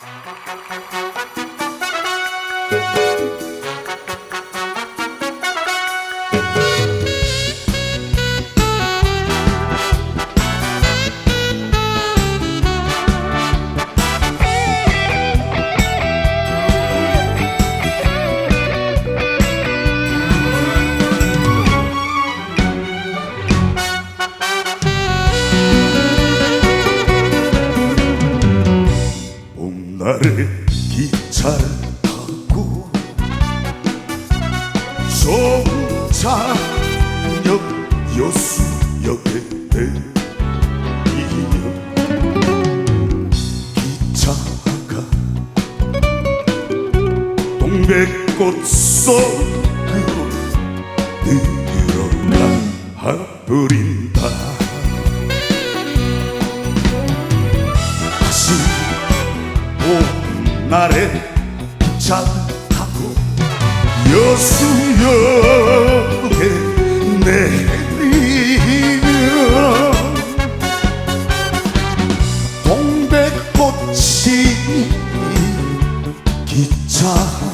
봄 날에 기차를 타고 송차역 여수역에 내리며 기차가 동백꽃 속으로 들어가 버린다 기차 타고 여수역에 내리면 동백꽃이 기차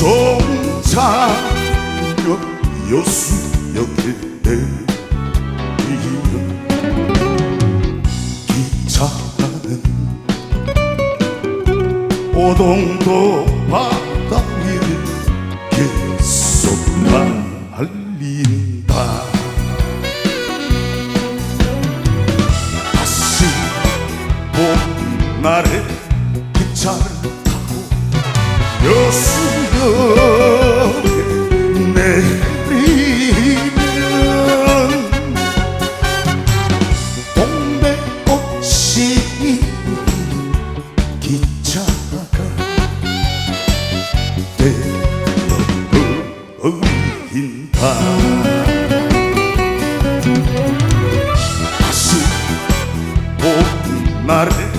종착역 여수역에 내리면 기차는 오동도 바다 위를 계속 날린다. 다시 봄날에 기차를 타고 여수 역에 내리면 동백꽃이 기차가 봄날에 기차를 타고 여수역